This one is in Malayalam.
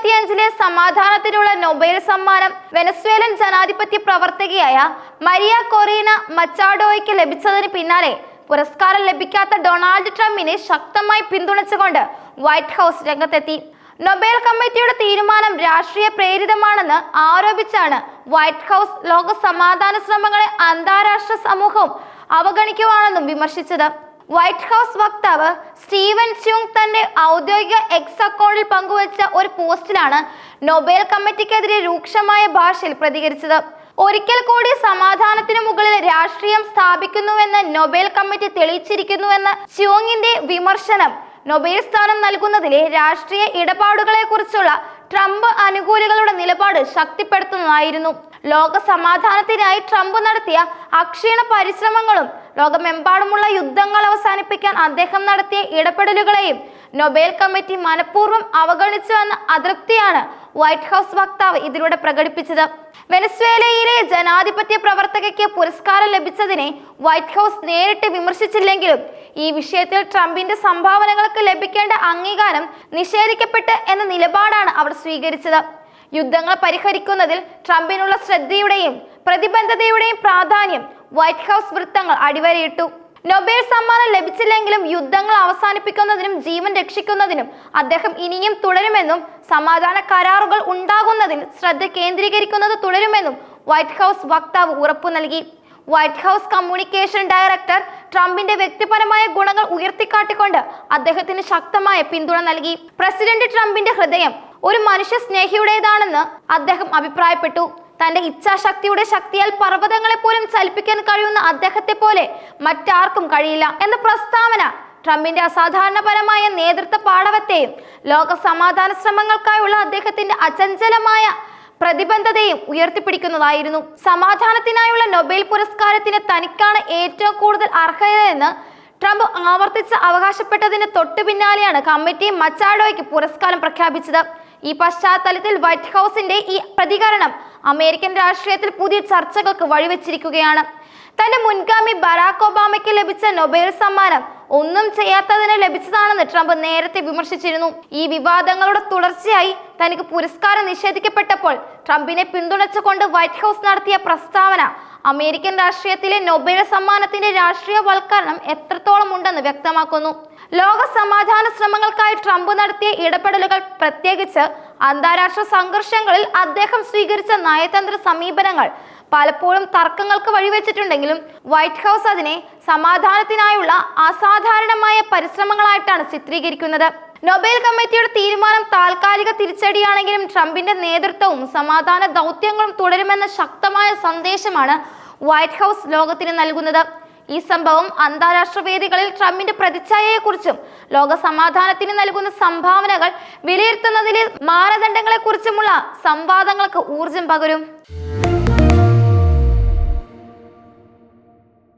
ഇരുപത്തിയഞ്ചിലെ സമാധാനത്തിനുള്ള നൊബേൽ സമ്മാനം വെനസ്വേലൻ ജനാധിപത്യ പ്രവർത്തകയായ മരിയ കൊറീന മച്ചാഡോയ്ക്ക് ലഭിച്ചതിന് പിന്നാലെ പുരസ്കാരം ലഭിക്കാത്ത ഡൊണാൾഡ് ട്രംപിനെ ശക്തമായി പിന്തുണച്ചുകൊണ്ട് വൈറ്റ് ഹൗസ് രംഗത്തെത്തി. നൊബേൽ കമ്മിറ്റിയുടെ തീരുമാനം രാഷ്ട്രീയ പ്രേരിതമാണെന്ന് ആരോപിച്ചാണ് വൈറ്റ് ഹൗസ് ലോക സമാധാന ശ്രമങ്ങളെ അന്താരാഷ്ട്ര സമൂഹം അവഗണിക്കുവാണെന്നും വിമർശിച്ചത്. വൈറ്റ് ഹൗസ് വക്താവ് സ്റ്റീവൻ സ്യൂങ് തന്റെ ഔദ്യോഗിക എക്സ് അക്കൗണ്ടിൽ പങ്കുവച്ച ഒരു പോസ്റ്റിലാണ് നൊബേൽ കമ്മിറ്റിക്കെതിരെ രൂക്ഷമായ ഭാഷയിൽ പ്രതികരിച്ചത്. ഒരിക്കൽ കൂടി സമാധാനത്തിന് മുകളിൽ രാഷ്ട്രീയം സ്ഥാപിക്കുന്നുവെന്ന് നൊബേൽ കമ്മിറ്റി തെളിയിച്ചിരിക്കുന്നുവെന്ന സ്യൂങ്ങിന്റെ വിമർശനം നൊബേൽ സ്ഥാനം നൽകുന്നതിലെ രാഷ്ട്രീയ ഇടപാടുകളെ കുറിച്ചുള്ള ട്രംപ് അനുകൂലികളുടെ നിലപാട് ശക്തിപ്പെടുത്തുന്നതായിരുന്നു. ലോക സമാധാനത്തിനായി ട്രംപ് നടത്തിയ അക്ഷീണ പരിശ്രമങ്ങളും ലോകമെമ്പാടുമുള്ള യുദ്ധങ്ങൾ അവസാനിപ്പിക്കാൻ അദ്ദേഹം നടത്തിയ ഇടപെടലുകളെയും നൊബേൽ കമ്മിറ്റി മനഃപൂർവം അവഗണിച്ചു എന്ന അതൃപ്തിയാണ് വൈറ്റ് ഹൗസ് വക്താവ് ഇതിലൂടെ പ്രകടിപ്പിച്ചത്. വെനസ്വേലയിലെ ജനാധിപത്യ പ്രവർത്തകയ്ക്ക് പുരസ്കാരം ലഭിച്ചതിനെ വൈറ്റ് ഹൗസ് നേരിട്ട് വിമർശിച്ചില്ലെങ്കിലും ഈ വിഷയത്തിൽ ട്രംപിന്റെ സംഭാവനകൾക്ക് ലഭിക്കേണ്ട അംഗീകാരം നിഷേധിക്കപ്പെട്ട് എന്ന നിലപാടാണ് അവർ സ്വീകരിച്ചത്. യുദ്ധങ്ങൾ പരിഹരിക്കുന്നതിൽ ട്രംപിനുള്ള ശ്രദ്ധയുടെയും പ്രതിബദ്ധതയുടെയും പ്രാധാന്യം വൈറ്റ് ഹൗസ് വൃത്തങ്ങൾ അടിവരയിട്ടു. നൊബേൽ സമ്മാനം ലഭിച്ചില്ലെങ്കിലും യുദ്ധങ്ങൾ അവസാനിപ്പിക്കുന്നതിനും ജീവൻ രക്ഷിക്കുന്നതിനും അദ്ദേഹം ഇനിയും തുടരുമെന്നും സമാധാന കരാറുകൾ ഉണ്ടാകുന്നതിൽ ശ്രദ്ധ കേന്ദ്രീകരിക്കുന്നത് തുടരുമെന്നും വൈറ്റ് ഹൗസ് വക്താവ് ഉറപ്പു നൽകി. വൈറ്റ് ഹൗസ് കമ്മ്യൂണിക്കേഷൻ ഡയറക്ടർ ട്രംപിന്റെ വ്യക്തിപരമായ ഗുണങ്ങൾ ഉയർത്തിക്കാട്ടിക്കൊണ്ട് അദ്ദേഹത്തിന് ശക്തമായ പിന്തുണ നൽകി. പ്രസിഡന്റ് ട്രംപിന്റെ ഹൃദയം ഒരു മനുഷ്യ സ്നേഹിയുടേതാണെന്ന് അദ്ദേഹം അഭിപ്രായപ്പെട്ടു. തന്റെ ഇച്ഛാശക്തിയുടെ ശക്തിയാൽ പർവതങ്ങളെ പോലും ചലിപ്പിക്കാൻ കഴിയുന്ന അദ്ദേഹത്തെ പോലെ മറ്റാർക്കും കഴിയില്ല എന്ന പ്രസ്താവന ട്രംപിന്റെ അസാധാരണപരമായ നേതൃത്വ പാടവത്തെയും ലോക സമാധാന ശ്രമങ്ങൾക്കായുള്ള അദ്ദേഹത്തിന്റെ അചഞ്ചലമായ പ്രതിബദ്ധതയും ഉയർത്തിപ്പിടിക്കുന്നതായിരുന്നു. സമാധാനത്തിനായുള്ള നൊബേൽ പുരസ്കാരത്തിന് തനിക്കാണ് ഏറ്റവും കൂടുതൽ അർഹതയെന്ന് ട്രംപ് ആവർത്തിച്ച് അവകാശപ്പെട്ടതിന് തൊട്ടു പിന്നാലെയാണ് കമ്മിറ്റി മച്ചാഡോയ്ക്ക് പുരസ്കാരം പ്രഖ്യാപിച്ചത്. ഈ പശ്ചാത്തലത്തിൽ വൈറ്റ് ഹൗസിന്റെ ഈ പ്രതികരണം അമേരിക്കൻ രാഷ്ട്രീയത്തിൽ പുതിയ ചർച്ചകൾക്ക് വഴിവെച്ചിരിക്കുകയാണ്. തന്റെ മുൻഗാമി ബറാക് ഒബാമയ്ക്ക് ലഭിച്ച നൊബേൽ സമ്മാനം ഒന്നും ചെയ്യാത്തതിന് ലഭിച്ചതാണെന്ന് ട്രംപ് നേരത്തെ വിമർശിച്ചിരുന്നു. ഈ വിവാദങ്ങളുടെ തുടർച്ചയായി തനിക്ക് പുരസ്കാരം നിഷേധിക്കപ്പെട്ടപ്പോൾ ട്രംപിനെ പിന്തുണച്ചുകൊണ്ട് വൈറ്റ് ഹൗസ് നടത്തിയ പ്രസ്താവന അമേരിക്കൻ രാഷ്ട്രീയത്തിലെ നൊബേൽ സമ്മാനത്തിന്റെ രാഷ്ട്രീയവൽക്കരണം എത്രത്തോളം ഉണ്ടെന്ന് വ്യക്തമാക്കുന്നു. ലോക സമാധാന ശ്രമങ്ങൾക്കായി ട്രംപ് നടത്തിയ ഇടപെടലുകൾ പ്രത്യേകിച്ച് അന്താരാഷ്ട്ര സംഘർഷങ്ങളിൽ അദ്ദേഹം സ്വീകരിച്ച നയതന്ത്ര സമീപനങ്ങൾ പലപ്പോഴും തർക്കങ്ങൾക്ക് വഴിവെച്ചിട്ടുണ്ടെങ്കിലും വൈറ്റ് ഹൗസ് അതിനെ സമാധാനത്തിനായുള്ള അസാധാരണമായ പരിശ്രമങ്ങളായിട്ടാണ് ചിത്രീകരിക്കുന്നത്. നൊബേൽ കമ്മിറ്റിയുടെ തീരുമാനം താൽക്കാലിക തിരിച്ചടിയാണെങ്കിലും ട്രംപിന്റെ നേതൃത്വവും സമാധാന ദൗത്യങ്ങളും തുടരുമെന്ന ശക്തമായ സന്ദേശമാണ് വൈറ്റ് ഹൗസ് ലോകത്തിന് നൽകുന്നത്. ഈ സംഭവം അന്താരാഷ്ട്ര വേദികളിൽ ട്രംപിന്റെ പ്രതിച്ഛായയെക്കുറിച്ചും ലോക സമാധാനത്തിന് നൽകുന്ന സംഭാവനകൾ വിലയിരുത്തുന്നതിലെ മാനദണ്ഡങ്ങളെക്കുറിച്ചുമുള്ള സംവാദങ്ങൾക്ക് ഊർജം പകരും.